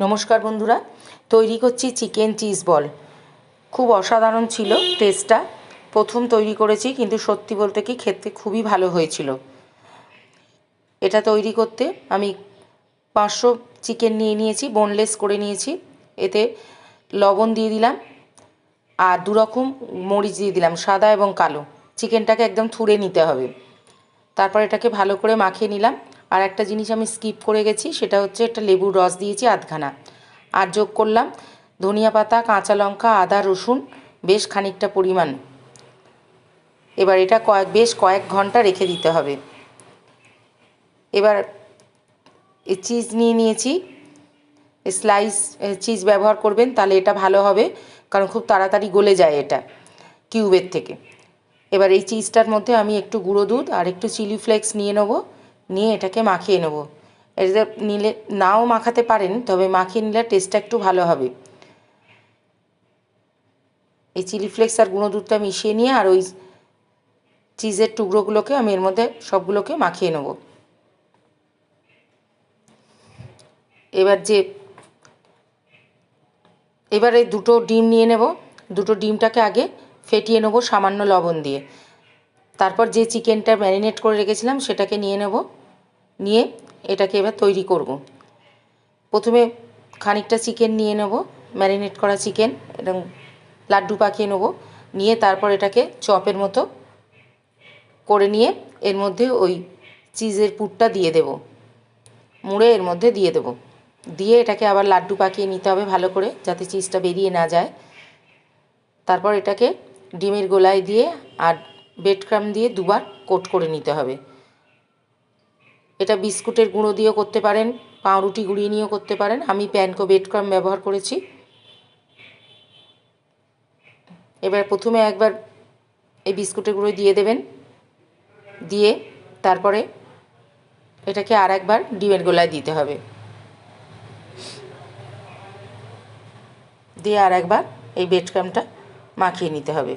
নমস্কার বন্ধুরা, তৈরি করছি চিকেন চিজ বল। খুব অসাধারণ ছিল টেস্টটা। প্রথম তৈরি করেছি, কিন্তু সত্যি বলতে কি খেতে খুবই ভালো হয়েছিল। এটা তৈরি করতে আমি পাঁচশো চিকেন নিয়ে নিয়েছি বোনলেস করে নিয়েছি। এতে লবণ দিয়ে দিলাম, আর দুরকম মরিচ দিয়ে দিলাম, সাদা এবং কালো। চিকেনটাকে একদম থুড়ে নিতে হবে। তারপর এটাকে ভালো করে মাখিয়ে নিলাম। আর একটা জিনিস আমি স্কিপ করে গেছি, সেটা হচ্ছে একটা লেবুর রস দিয়েছি আধখানা। আর যোগ করলাম ধনিয়া পাতা, কাঁচা লঙ্কা, আদা, রসুন, বেশ খানিকটা পরিমাণ। এবার এটা কয়েক বেশ কয়েক ঘণ্টা রেখে দিতে হবে। এবার চিজ নিয়ে নিয়েছি। স্লাইস চিজ ব্যবহার করবেন, তাহলে এটা ভালো হবে, কারণ খুব তাড়াতাড়ি গলে যায় এটা কিউবের থেকে। এবার এই চিজটার মধ্যে আমি একটু গুঁড়ো দুধ আর একটু চিলি ফ্লেক্স নিয়ে নেব। নিয়ে এটাকে মাখিয়ে নেব। এটা নিলে, নাও মাখাতে পারেন, তবে মাখিয়ে নিলে টেস্টটা একটু ভালো হবে। এই চিলি ফ্লেক্স আর গুঁড়ো দুধটা মিশিয়ে নিয়ে আর ওই চিজের টুকরোগুলোকে আমি এর মধ্যে সবগুলোকে মাখিয়ে নেব। এবার যে, এবারে দুটো ডিম নিয়ে নেব। দুটো ডিমটাকে আগে ফেটিয়ে নেব সামান্য লবণ দিয়ে। তারপর যে চিকেনটা ম্যারিনেট করে রেখেছিলাম সেটাকে নিয়ে নেব। নিয়ে এটাকে এবার তৈরি করব। প্রথমে খানিকটা চিকেন নিয়ে নেব, ম্যারিনেট করা চিকেন এবং লাড্ডু পাকিয়ে নেব। নিয়ে তারপর এটাকে চপের মতো করে নিয়ে এর মধ্যে ওই চিজের পুরটা দিয়ে দেব। মুড়ে এর মধ্যে দিয়ে দেব। দিয়ে এটাকে আবার লাড্ডু পাকিয়ে নিতে হবে ভালো করে যাতে চিজটা বেরিয়ে না যায়। তারপর এটাকে ডিমের গোলায় দিয়ে আর ব্রেড ক্রাম দিয়ে দুবার কোট করে নিতে হবে। এটা বিস্কুটের গুঁড়ো দিয়েও করতে পারেন, পাউরুটি গুঁড়িয়ে নিয়েও করতে পারেন। আমি প্যানকো ব্রেড ক্রাম ব্যবহার করেছি। এবার প্রথমে একবার এই বিস্কুটের গুঁড়ো দিয়ে দেবেন। দিয়ে তারপরে এটাকে আর একবার ডিমের গোলায় দিতে হবে। দিয়ে আর একবার এই ব্রেড ক্রামটা মাখিয়ে নিতে হবে।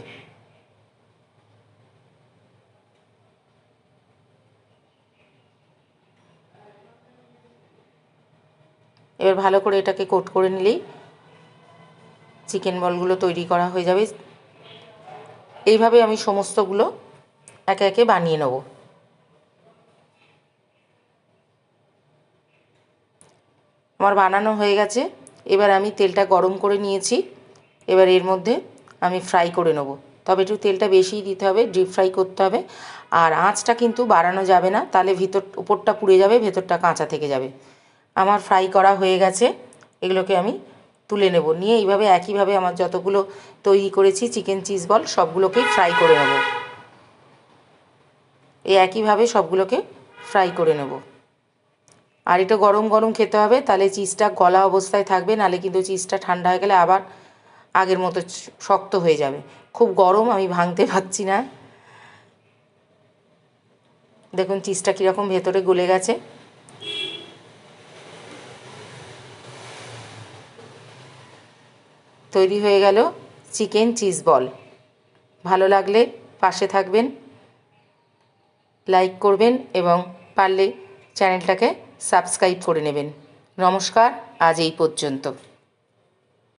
এবার ভালো করে এটাকে কোট করে নিলেই চিকেন বলগুলো তৈরি করা হয়ে যাবে। এইভাবে আমি সমস্তগুলো একে একে বানিয়ে নেব। আমার বানানো হয়ে গেছে। এবার আমি তেলটা গরম করে নিয়েছি। এবার এর মধ্যে আমি ফ্রাই করে নেব। তবে একটু তেলটা বেশিই দিতে হবে ডিপ ফ্রাই করতে হবে। আর আঁচটা কিন্তু বাড়ানো যাবে না, তাহলে ভিতর, উপরটা পুড়ে যাবে, ভেতরটা কাঁচা থেকে যাবে। আমার ফ্রাই করা হয়ে গেছে, এগুলোকে আমি তুলে নেব। নিয়ে এইভাবে একইভাবে আমার যতগুলো তৈরি করেছি চিকেন চিজ বল সবগুলোকেই ফ্রাই করে নেব। এই একইভাবে সবগুলোকে ফ্রাই করে নেব। আর এটা গরম গরম খেতে হবে, তাহলে চিজটা গলা অবস্থায় থাকবে নাহলে কিন্তু চিজটা ঠান্ডা হয়ে গেলে আবার আগের মতো শক্ত হয়ে যাবে। খুব গরম, আমি ভাঙতে পারছি না। দেখুন চিজটা কীরকম ভেতরে গলে গেছে। তৈরি হয়ে গেল চিকেন চিজ বল। ভালো লাগলে পাশে থাকবেন, লাইক করবেন এবং পারলে চ্যানেলটাকে সাবস্ক্রাইব করে নেবেন। নমস্কার, আজ এই পর্যন্ত।